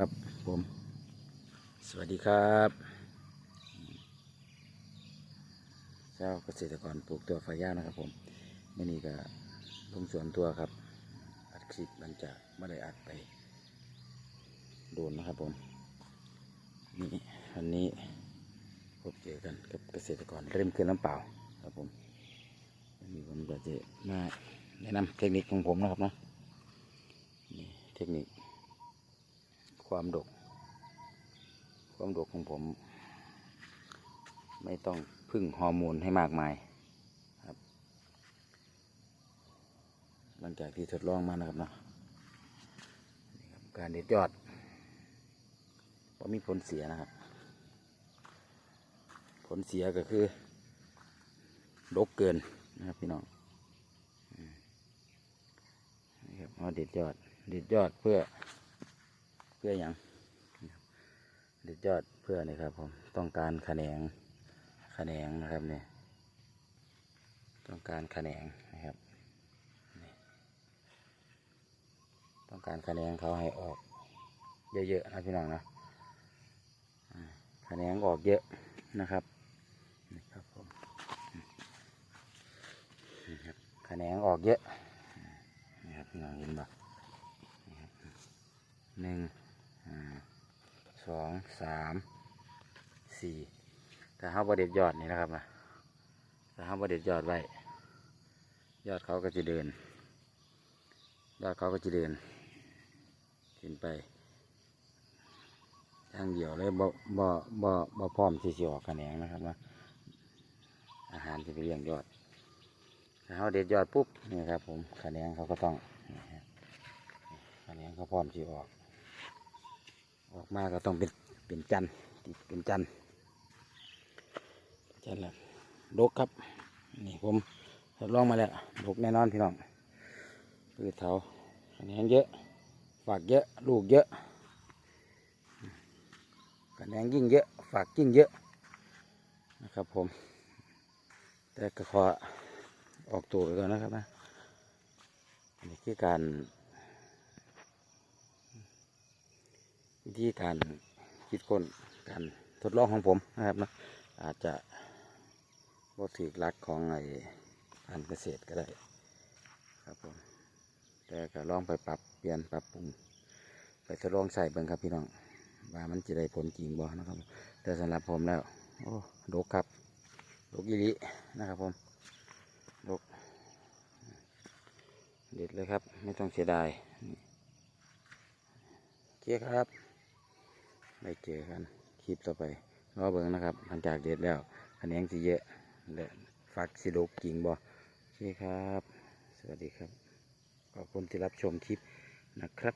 ครับผม สวัสดีครับเจ้าเกษตรกรปลูกตัวฝายาวนะครับ ผมมื่อนี้ก็ลงสวนตัวครับ อัดคลิปหลังจากไม่ได้อัดไป โดนนะครับผม นี่วันนี้พบเจอกันกับเกษตรกรเริ่มขึ้นน้ำเปล่าครับผมวันนี้ผมก็จะมาแนะนำเทคนิคของผมนะครับเนาะนี่เทคนิค ความดก ความดกของผม ไม่ต้องพึ่งฮอร์โมนให้มากมายครับ หลังจากที่ทดลองมานะครับเนาะการเด็ดยอดพอมีผลเสียนะครับ ผลเสียก็คือดกเกินนะครับพี่น้องนี่ครับเอาเด็ดยอด เด็ดยอดเพื่อ พื่ออย่างเด็ดยอดเพื่อนี่ครับผมต้องการขแขนงขแขนงนะครับเนี่ยต้องการขแขนงนะครับต้องการขแขนงเขาให้ออก เยอะๆนะพี่น้องนะขแขนงออกเยอะนะครับนี่ครับผมนี่ครับขแขนงออกเยอะนี่ครับพี่น้องเห็นปะหนึ่ง สองสามสี่ถ้าเขาบเด็ดยอดนี่นะครับนะถ้าเขาบเด็ดยอดไว้ ยอดเขาก็จะเดิน ยอดเขาก็จะเดินขึ้นไปทางเดียวเลยบ่บ่บ่บ่พร้อมที่จะออกคะแนนนะครับนะอาหารที่ไปเลี้ยงยอดถ้าเขาเด็ดยอดปุ๊บนี่ครับผมคะแนนเขาก็ต้องนี่ฮะแนนเขาพร้อมที่ออก ออกมาก็ต้องเป็นเป็นจันทร์ติดเป็นจันทร์จันทร์ละดกครับ นี่ผมทดลองมาแล้วดกแน่นอนพี่น้องพืชเถาคะแนนเยอะฝากเยอะลูกเยอะคะแนนยิ่งเยอะฝากยิ่งเยอะนะครับผม แต่ก็ขอออกตัวไปก่อนนะครับนะอันนี้คือการ วิธีการคิดค้นการทดลองของผมนะครับนะอาจจะบ่ถือหลักของไอ้การเกษตรก็ได้ครับผมแต่ก็ลองไปปรับเปลี่ยนปรับปรุง ไปทดลองใส่เบิ่งครับพี่น้องว่ามันจะได้ผลจริงบ่นะครับ แต่สำหรับผมแล้ว โอ้ดกครับดกอีหลินะครับผมดกเด็ดเลยครับ ไม่ต้องเสียดายนี่โอเคครับ ได้เจอกันคลิปต่อไปรอเบิ่งนะครับ หลังจากเด็ดแล้วคะแนนสิเยอะและฟักสิดกกิ่งบ่โอเคครับ สวัสดีครับ ขอบคุณที่รับชมคลิปนะครับ